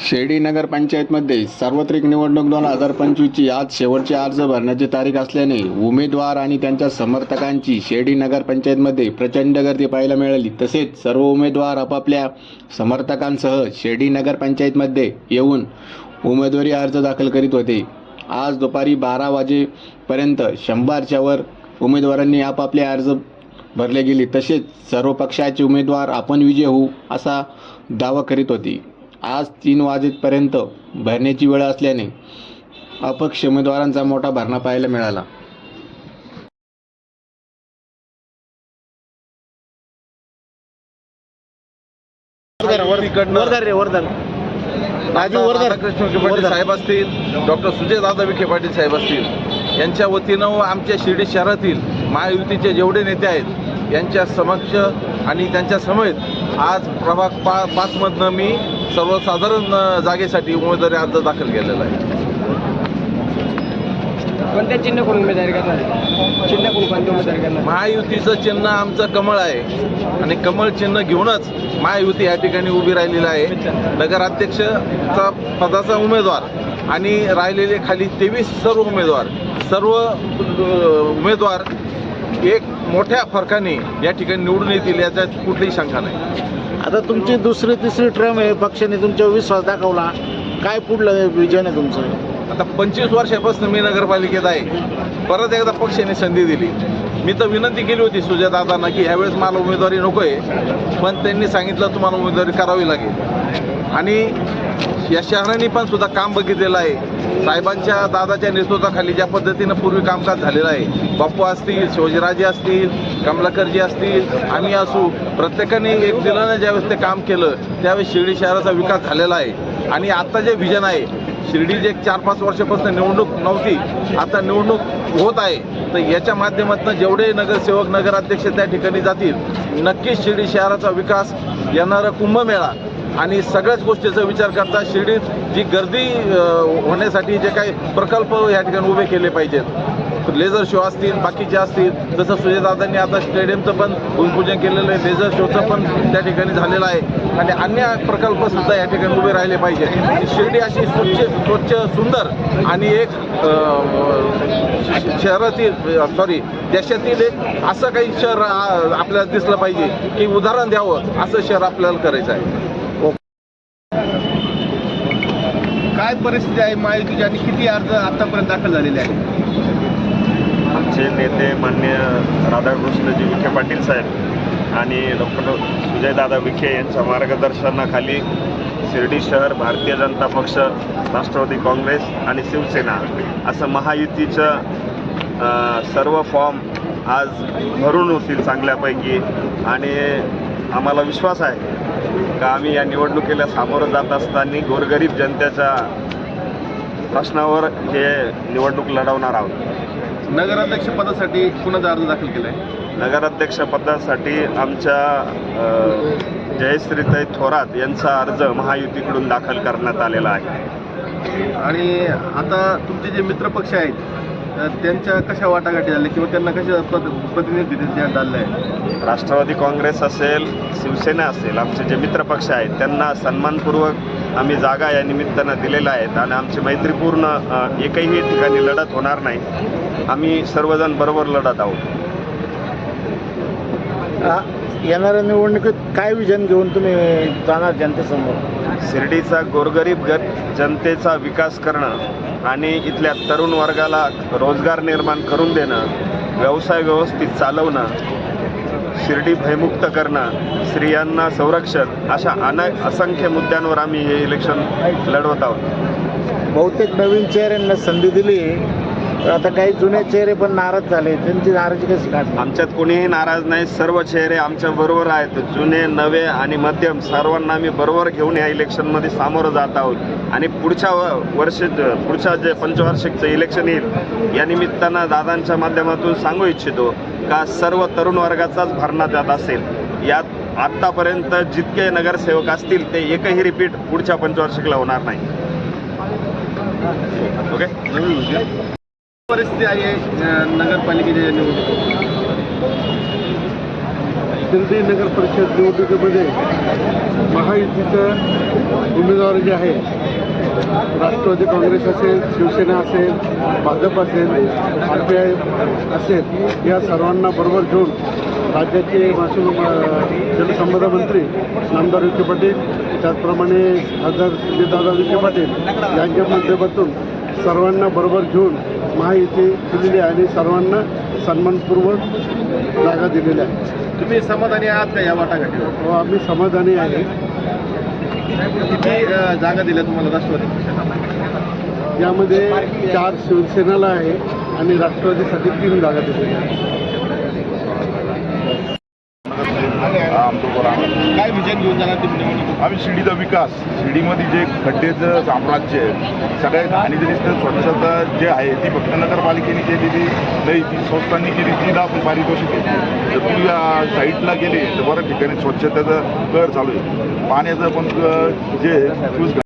शेडी नगरपंचायतमध्ये सार्वत्रिक निवडणूक दोन हजार पंचवीसची आज शेवटची अर्ज भरण्याची तारीख असल्याने उमेदवार आणि त्यांच्या समर्थकांची शेडी नगरपंचायतमध्ये प्रचंड गर्दी पाहायला मिळाली. तसेच सर्व उमेदवार आपापल्या समर्थकांसह शेडी नगरपंचायतमध्ये येऊन उमेदवारी अर्ज दाखल करीत होते. आज दुपारी बारा वाजेपर्यंत शंभरच्यावर उमेदवारांनी आपापले अर्ज भरले गेले. तसेच सर्व पक्षाचे उमेदवार आपण विजय होऊ असा दावा करीत होती. आज तीन वाजेपर्यंत भरण्याची वेळ असल्याने अपक्ष उमेदवारांचा मोठा भरणा पाहायला मिळाला. राजू वरदार. साहेब असतील डॉक्टर सुजय दादा विखे पाटील साहेब असतील यांच्या वतीनं व आमच्या शिर्डी शहरातील महायुतीचे जेवढे नेते आहेत यांच्या समक्ष आणि त्यांच्या समेत आज प्रभाग पा पाचमधनं मी सर्वसाधारण जागेसाठी उमेदवारी अर्ज दाखल केलेला आहे. कोणत्या चिन्ह कोण उमेदवारी करणार? चिन्ह कोण कोणती उमेदवारी करणार? महायुतीचं चिन्ह आमचं कमळ आहे. आणि कमळ चिन्ह घेऊनच महायुती या ठिकाणी उभी राहिलेली आहे. नगराध्यक्षचा पदाचा उमेदवार आणि राहिलेले खाली तेवीस सर्व उमेदवार. सर्व उमेदवार एक मोठ्या फरकाने या ठिकाणी निवडून येतील याच्यात कुठलीही शंका नाही. आता तुमची दुसरी तिसरी ट्रम आहे पक्षाने तुमच्यावर विश्वास दाखवला. काय पुढलं विजन आहे तुमचं? आता पंचवीस वर्षापासून मी नगरपालिकेत आहे. परत एकदा पक्षाने संधी दिली. मी तर विनंती केली होती सुजयदादांना की ह्यावेळेस मला उमेदवारी नको आहे पण त्यांनी सांगितलं तुम्हाला उमेदवारी करावी लागेल. आणि या शहराने पण सुद्धा काम बघितलेलं आहे. साहेबांच्या दादाच्या नेतृत्वाखाली ज्या पद्धतीनं पूर्वी कामकाज झालेलं आहे बाप्पू असतील शिवाजीराजे असतील कमलाकरजी असतील आम्ही असू प्रत्येकाने एक दिलानं ज्यावेळेस ते काम केलं त्यावेळेस शिर्डी शहराचा विकास झालेला आहे. आणि आत्ता जे व्हिजन आहे शिर्डी जे चार पाच वर्षापासून निवडणूक नव्हती आता निवडणूक होत आहे. तर याच्या माध्यमातून जेवढे नगरसेवक नगराध्यक्ष त्या ठिकाणी जातील नक्कीच शिर्डी शहराचा विकास येणारा कुंभमेळा. आणि सगळ्याच गोष्टीचा विचार करता शिर्डीत जी गर्दी होण्यासाठी जे काही प्रकल्प या ठिकाणी उभे केले पाहिजेत लेझर शो असतील बाकीचे असतील जसं सूर्यदादांनी आता स्टेडियमचं पण भूमिपूजन केलेलं आहे लेझर शोचं पण त्या ठिकाणी झालेलं आहे. आणि अन्य प्रकल्प सुद्धा या ठिकाणी उभे राहिले पाहिजे शिर्डी अशी स्वच्छ स्वच्छ सुंदर आणि एक शहरातील सॉरी देशातील एक असं काही शहर आपल्याला दिसलं पाहिजे की उदाहरण द्यावं असं शहर आपल्याला करायचं आहे. काय परिस्थिती आहे? महायुतीची आणि किती अर्ज आतापर्यंत दाखल झालेले आहेत? आमचे नेते मान्य राधाकृष्णजी विखे पाटील साहेब आणि डॉक्टर सुजयदादा विखे यांच्या मार्गदर्शनाखाली शिर्डी शहर भारतीय जनता पक्ष राष्ट्रवादी काँग्रेस आणि शिवसेना असं महायुतीचं सर्व फॉर्म आज भरून होतील चांगल्यापैकी. आणि आम्हाला विश्वास आहे का आम्ही या निवडणुकीला सामोरं जात असताना गोरगरीब जनतेच्या प्रश्नावर हे निवडणूक लढवणार आहोत. नगराध्यक्ष पदासाठी कुणाचा अर्ज दाखल केला आहे नगराध्यक्षपदासाठी आमच्या जयश्रीताई थोरात यांचा अर्ज महायुतीकडून दाखल करण्यात आलेला आहे. आणि आता तुमचे जे मित्रपक्ष आहेत त्यांच्या कशा वाटाघाटी झाल्या किंवा त्यांना कशा पद प्रतिनिधी देण्यात आलेलं आहे राष्ट्रवादी काँग्रेस असेल शिवसेना असेल आमचे जे मित्रपक्ष आहेत त्यांना सन्मानपूर्वक आम्ही जागा या निमित्तानं दिलेल्या आहेत आणि आमची मैत्रीपूर्ण एकही ठिकाणी लढत होणार नाही. आम्ही सर्वजण बरोबर लढत आहोत. येणाऱ्या निवडणुकीत काय विजन घेऊन तुम्ही जाणार जनतेसमोर? शिर्डीचा गोरगरीब ग जनतेचा विकास करणं आणि इथल्या तरुण वर्गाला रोजगार निर्माण करून देणं व्यवसाय व्यवस्थित चालवणं शिर्डी भयमुक्त करणं स्त्रियांना संरक्षण अशा अनेक असंख्य मुद्द्यांवर आम्ही हे इलेक्शन लढवत आहोत. बहुतेक नवीन चेहऱ्यांना संधी दिली. आता काही जुने चेहरे पण नाराज झाले त्यांची नाराजी कशी काढली आमच्यात कोणीही नाराज नाही. सर्व चेहरे आमच्या बरोबर आहेत. जुने नवे आणि मध्यम. सर्वांना आम्ही बरोबर घेऊन या इलेक्शनमध्ये सामोरं जात आहोत. आणि पुढच्या व- वर्ष पुढच्या जे पंचवार्षिकचं इलेक्शन येईल या निमित्तानं दादांच्या माध्यमातून सांगू इच्छितो का सर्व तरुण वर्गाचाच भरणा त्यात असेल. यात आत्तापर्यंत जितके नगरसेवक असतील ते एकही रिपीट पुढच्या पंचवार्षिकला होणार नाही. ओके? परिस्थिती आहे नगरपालिकेच्या निवडणुकीत शिर्डी नगर परिषद निवडणुकीमध्ये महायुतीचं उमेदवार जे आहे राष्ट्रवादी काँग्रेस असेल शिवसेना असेल भाजप असेल आर पी आय असेल या सर्वांना बरोबर घेऊन राज्याचे महसूल जलसंपदा मंत्री नामदार विखे पाटील त्याचप्रमाणे खासदार दादा विखे पाटील यांच्या माध्यमातून सर्वांना बरोबर घेऊन महायुती दिलेली आहे आणि सर्वांना सन्मानपूर्वक जागा दिलेल्या आहे. तुम्ही समाधानी आहात का या वाटाघाटीवर? व आम्ही समाधानी आहे. किती जागा दिल्या तुम्हाला राष्ट्रवादी यामध्ये चार शिवसेनेला आहे आणि राष्ट्रवादीसाठी तीन जागा दिलेल्या आहेत काय विजन घेऊन जाणार तुम्ही निवडणूक आम्ही शिर्डीचा विकास शिर्डीमध्ये जे खड्डेचं साम्राज्य आहे सगळ्यात घाणी स्वच्छता जे आहे ती फक्त नगरपालिकेने ती नाही ती संस्थांनी केली ती आपण पारितोषिक घेतली जर तुम्ही साईडला गेले तर बऱ्याच ठिकाणी स्वच्छतेचं कर चालू आहे. पाण्याचं पण जे